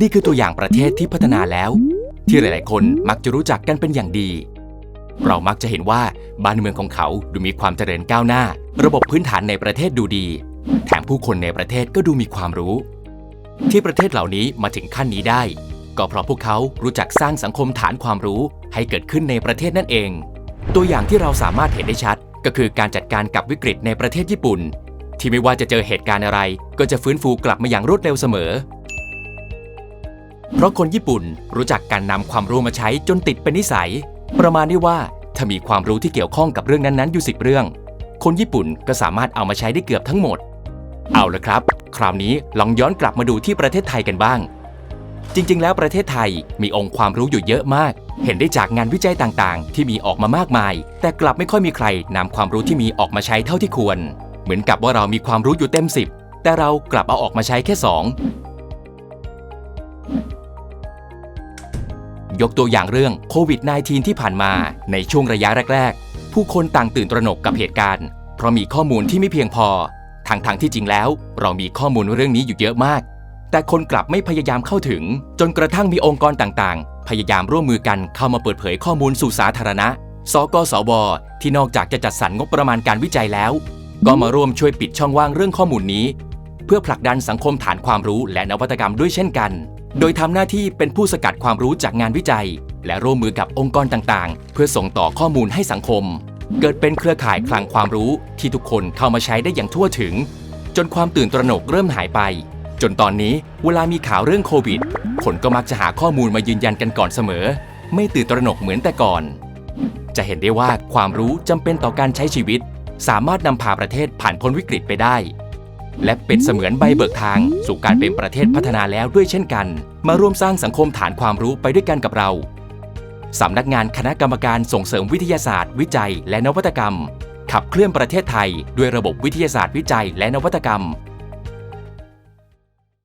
นี่คือตัวอย่างประเทศที่พัฒนาแล้ว ที่หลาย ๆ คนมักจะรู้จักกันเป็นอย่างดี เรามักจะเห็นว่าบ้านเมืองของเขาดูมีความเจริญก้าวหน้า ระบบพื้นฐานในประเทศดูดี แถมผู้คนในประเทศก็ดูมีความรู้ ที่ประเทศเหล่านี้มาถึงขั้นนี้ได้ ก็เพราะพวกเขารู้จักสร้างสังคมฐานความรู้ให้เกิดขึ้นในประเทศนั่นเอง ตัวอย่างที่เราสามารถเห็นได้ชัด ก็คือการจัดการกับวิกฤตในประเทศญี่ปุ่น ที่ไม่ว่าจะเจอเหตุการณ์อะไร ก็จะฟื้นฟูกลับมาอย่างรวดเร็วเสมอ เพราะคนญี่ปุ่นรู้จักการนำความรู้มาใช้จนติดเป็นนิสัย ประมาณได้ว่าถ้ามีความรู้ที่เกี่ยวข้องกับเรื่องนั้นๆอยู่สิบเรื่อง คนญี่ปุ่นก็สามารถเอามาใช้ได้เกือบทั้งหมด เอาละครับ คราวนี้ลองย้อนกลับมาดูที่ประเทศไทยกันบ้าง จริง ๆ แล้วประเทศไทยมีองค์ความรู้อยู่เยอะมาก เห็นได้จากงานวิจัยต่างๆ ที่มีออกมามากมาย แต่กลับไม่ค่อยมีใครนำความรู้ที่มีออกมาใช้เท่าที่ควร เหมือนกับว่าเรามีความรู้อยู่เต็ม 10 แต่เรากลับเอาออกมาใช้แค่ 2 ยกตัวอย่างเรื่องโควิด -19 ที่ผ่านมาในช่วงระยะแรก ๆ ผู้คนต่างตื่นตระหนกกับเหตุการณ์ เพราะมีข้อมูลที่ไม่เพียงพอทางทางๆที่จริงแล้ว เรามีข้อมูลเรื่องนี้อยู่เยอะมาก แต่คนกลับไม่พยายามเข้าถึง จนกระทั่งมีองค์กรต่างๆ พยายามร่วมมือกันเข้ามาเปิดเผยข้อมูลสู่สาธารณะ สกสวที่นอกจากจะจัดสรรงบประมาณการวิจัยแล้ว ก็มาร่วมช่วยปิดช่องว่างเรื่องข้อมูลนี้ เพื่อผลักดันสังคมฐานความรู้และนวัตกรรมด้วยเช่นกัน โดยทำหน้าที่เป็นผู้สกัดความรู้จากงานวิจัย และร่วมมือกับองค์กรต่างๆ เพื่อส่งต่อข้อมูลให้สังคม เกิดเป็นเครือข่ายคลังความรู้ที่ทุกคนเข้ามาใช้ได้อย่างทั่วถึง จนความตื่นตระหนกเริ่มหายไป จนตอนนี้เวลามีข่าวเรื่องโควิด คนก็มักจะหาข้อมูลมายืนยันกันก่อนเสมอ ไม่ตื่นตระหนกเหมือนแต่ก่อน จะเห็นได้ว่าความรู้จำเป็นต่อการใช้ชีวิต สามารถนำพาประเทศผ่านพ้นวิกฤตไปได้ และเป็นเสมือนใบเบิกทาง สู่การเป็นประเทศพัฒนาแล้วด้วยเช่นกัน มาร่วมสร้างสังคมฐานความรู้ไปด้วยกันกับเรา สำนักงานคณะกรรมการส่งเสริมวิทยาศาสตร์ วิจัย และนวัตกรรม ขับเคลื่อนประเทศไทย ด้วยระบบวิทยาศาสตร์วิจัย และนวัตกรรม